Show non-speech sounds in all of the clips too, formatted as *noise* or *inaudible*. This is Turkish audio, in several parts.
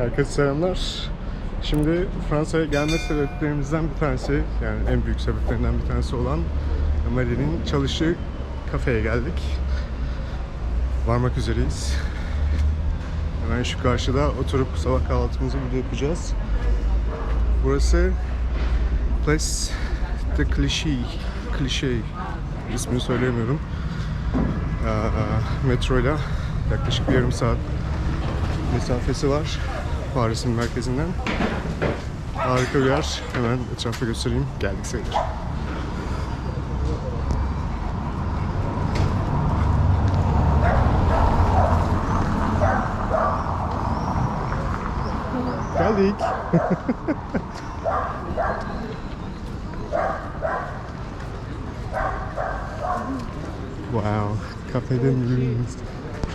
Herkese selamlar. Şimdi Fransa'ya gelme sebeplerimizden bir tanesi, yani en büyük sebeplerinden bir tanesi olan Marie'nin çalıştığı kafeye geldik. Varmak üzereyiz. Hemen şu karşıda oturup sabah kahvaltımızı burada yapacağız. Burası Place de Clichy. Clichy. İsmini söyleyemiyorum. Ee, metroyla yaklaşık bir yarım saat mesafesi var Paris'in merkezinden. Harika bir yer. Hemen etrafı göstereyim. Geldik sayılır. Geldik. *laughs* wow. Kafede miyiz?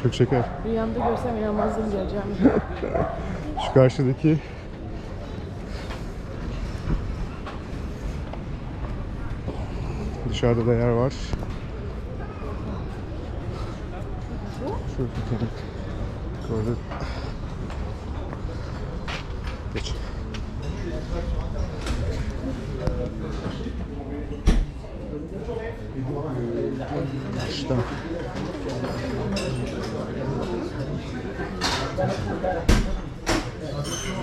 Çok şeker. Rüyamda görsem inanmazdım geleceğim. *laughs* Şu karşıdaki Dışarıda da yer var. Şurada. *laughs* Orada. Geç. İşte.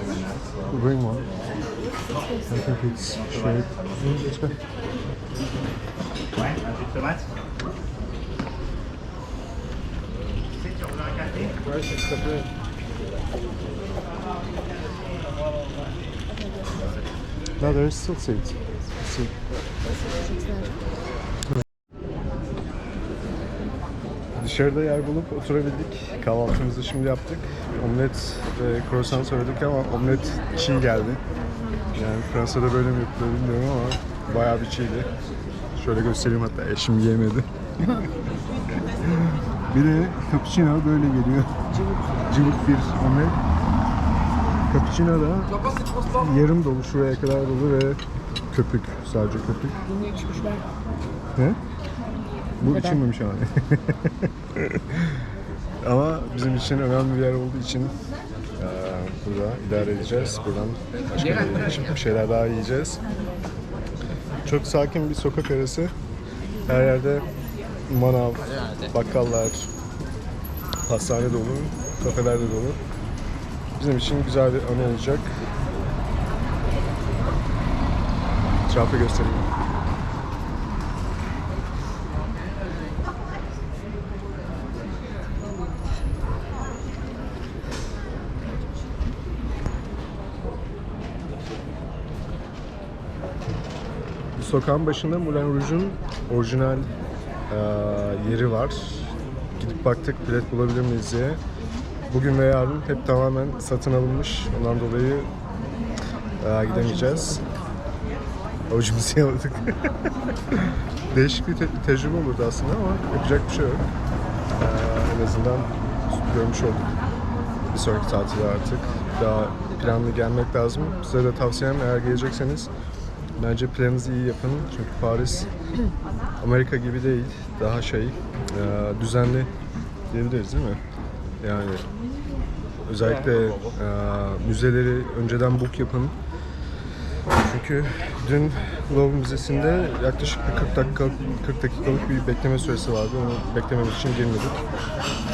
We'll bring one. I think it's shaped. Mm, it's good. No, there is still seats. Let's see. Dışarıda yer bulup oturabildik. Kahvaltımızı şimdi yaptık. Omlet ve croissant söyledik ama omlet çiğ geldi. Yani Fransa'da böyle mi yapılıyor bilmiyorum ama bayağı bir çiğdi. Şöyle göstereyim hatta eşim yemedi. *laughs* bir de cappuccino böyle geliyor. Cıvık bir omlet. Cappuccino da yarım dolu şuraya kadar dolu ve köpük sadece köpük. Bunu içmişler. Ne? Bu içilmemiş yani. *laughs* Ama bizim için önemli bir yer olduğu için eee, burada idare edeceğiz. Buradan başka bir, bir şeyler daha yiyeceğiz. Çok sakin bir sokak arası. Her yerde manav, bakkallar, pastane dolu, kafeler de dolu. Bizim için güzel bir anı olacak. Etrafı göstereyim. Sokağın başında Moulin Rouge'un orijinal eee, yeri var. Gidip baktık bilet bulabilir miyiz diye. Bugün ve yarın hep tamamen satın alınmış. Ondan dolayı eee, gidemeyeceğiz. Avucumuzu yaladık. *laughs* Değişik bir te- tecrübe olurdu aslında ama yapacak bir şey yok. Eee, en azından görmüş olduk. Bir sonraki tatile artık. Daha planlı gelmek lazım. Size de tavsiyem eğer gelecekseniz Bence planınızı iyi yapın çünkü Paris Amerika gibi değil, daha şey e, düzenli diyebiliriz değil mi? Yani özellikle e, müzeleri önceden book yapın. Çünkü dün Louvre Müzesi'nde yaklaşık bir 40 dakika 40 dakikalık bir bekleme süresi vardı. Onu beklememiz için girmedik.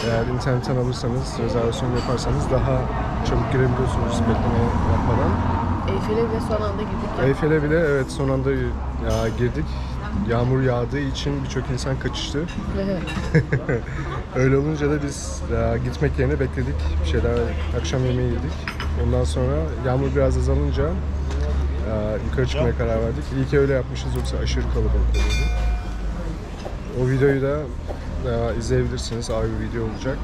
Eğer internetten alırsanız, rezervasyon yaparsanız daha çabuk girebiliyorsunuz bekleme yapmadan. Eyfel'e bile son anda girdik ya. Eyfel'e bile evet son anda ya, girdik. Yağmur yağdığı için birçok insan kaçıştı. *laughs* Öyle olunca da biz ya, gitmek yerine bekledik. Bir şeyler akşam yemeği yedik. Ondan sonra yağmur biraz azalınca ya, yukarı çıkmaya karar verdik. İyi ki öyle yapmışız yoksa aşırı kalabalık olurdu. O videoyu da ya, izleyebilirsiniz. Ayrı video olacak.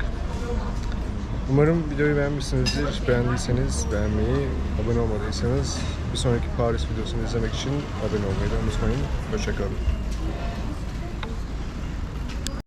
Umarım videoyu beğenmişsinizdir. Beğendiyseniz beğenmeyi, abone olmadıysanız bir sonraki Paris videosunu izlemek için abone olmayı da unutmayın. Hoşçakalın.